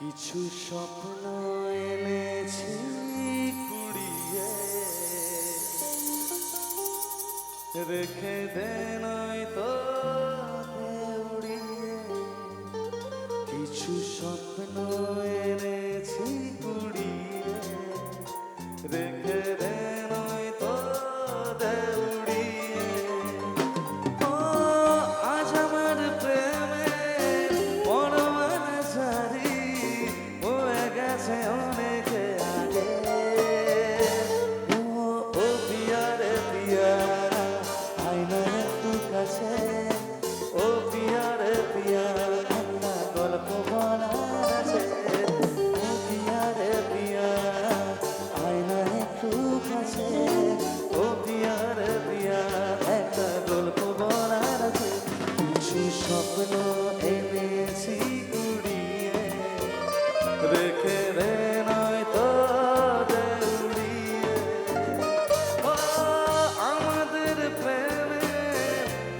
কিছু স্বপ্ন এনেছি কুড়িয়ে। রেখে দে নয় তো উড়িয়ে। কিছু স্বপ্ন এনেছি স্বপ্ন এনেছি কুড়িয়ে রেখে রে নয় তো আমাদের প্রেমে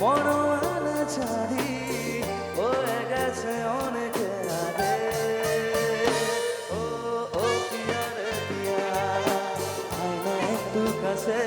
পরোয়ানা ছাড়ি হয়ে গেছে অনেক ও ও পিয়া রে আয়না একটু কাছে।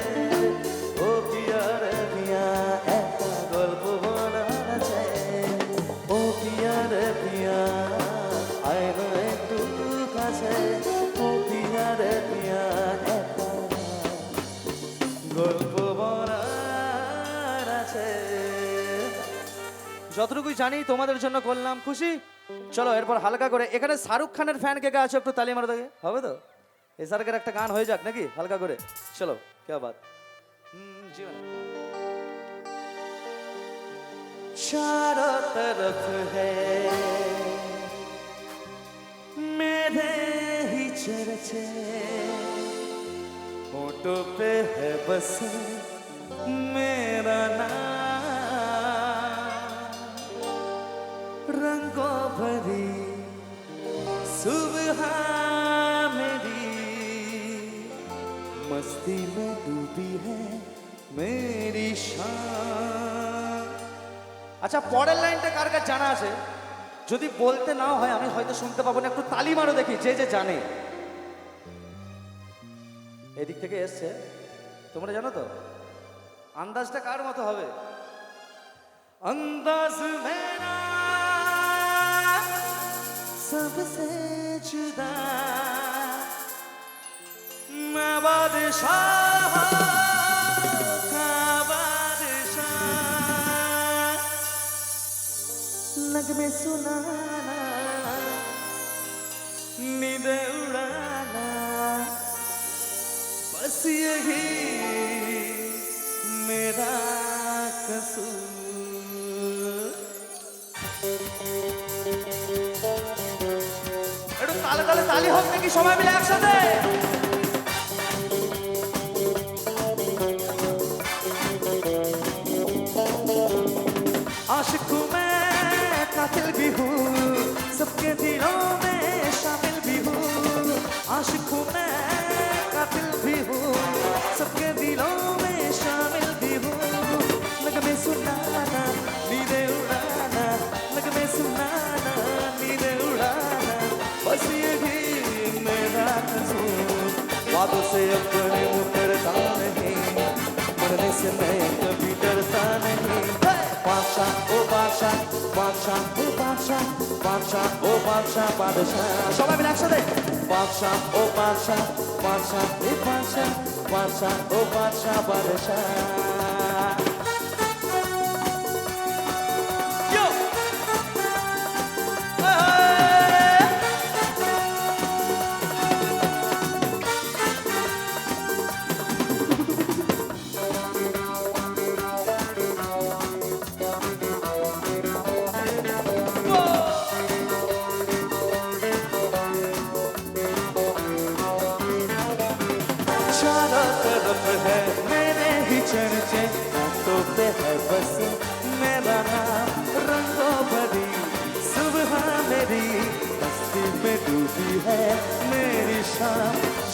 যতটুকুই জানি তোমাদের জন্য করলাম খুশি? চলো এরপর হালকা করে। এখানে শাহরুখ খানের ফ্যান কে কে আছে একটু তালি মারা দেখে হবে তো? এসআরকের একটা গান হয়ে যাক নাকি? হালকা করে। চলো কে বাত হুম, জি ম্যাডাম। चर्चे फोटो पे है बस मेरा नाम रंगों भरी सुबह मेरी मस्ती में डूबी है मेरी शान আচ্ছা পরের লাইনটা কার কাছে জানা আছে যদি বলতে নাও হয় আমি হয়তো শুনতে পাবো না একটু তালি মারো দেখি যে যে জানে এদিক থেকে এসছে তোমরা জানো তো আন্দাজটা কার মতো হবে अंदाज मेरा सबसे जुदा मैं बादशाह का बादशाह नगमे सुनाना नींद यही मेरा कसूर একটু তালে তালে তালি হোক নাকি সবাই মিলে একসাথে आशिक हूँ मैं कातिल भी हूँ सबके दिलों में शामिल भी हूँ आशिक हूँ मैं बस यही मेरा कसूर वादों से अपने मुकरता नहीं मरने से मैं कभी डरता नहीं बादशाह ओ बादशाह बादशाह ओ बादशाह बादशाह ओ बादशाह बादशाह সবাই মিলে একসাথে बादशाह ओ बादशाह बादशाह ओ बादशाह बादशाह ओ बादशाह बादशाह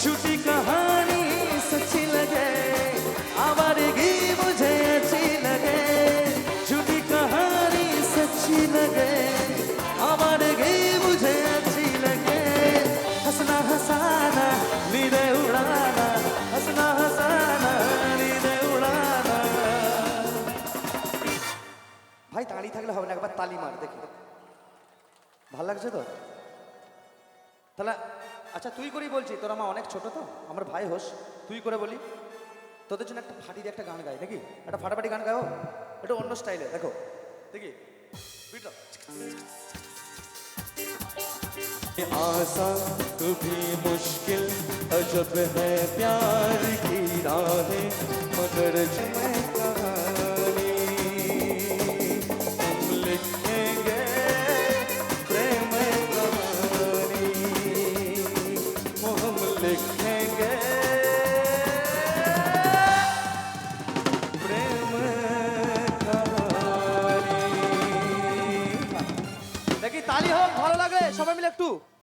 झूठी कहानी सच्ची लगे आवारगी मुझे अच्छी लगे झूठी कहानी सच्ची लगे आवारगी मुझे अच्छी लगे हंसना हंसाना नीरे उड़ाना हंसना हंसाना नीरे उड़ाना ভাই দাঁড়িয়ে থাকলে হবে না একবার তালি মার দেখি ভালো লাগছে তো তাহলে আচ্ছা তুই করেই বলছি তোর আমার অনেক ছোট তো আমার ভাই হোস তুই করে বলি তোদের জন্য একটা ফাটি দিয়ে একটা গান গাই নাকি একটা ফাটাফাটি গান গাও একটু অন্য স্টাইলে দেখো দেখি বুঝলো आसान कभी मुश्किल अजब है प्यार की राहें मगर मैं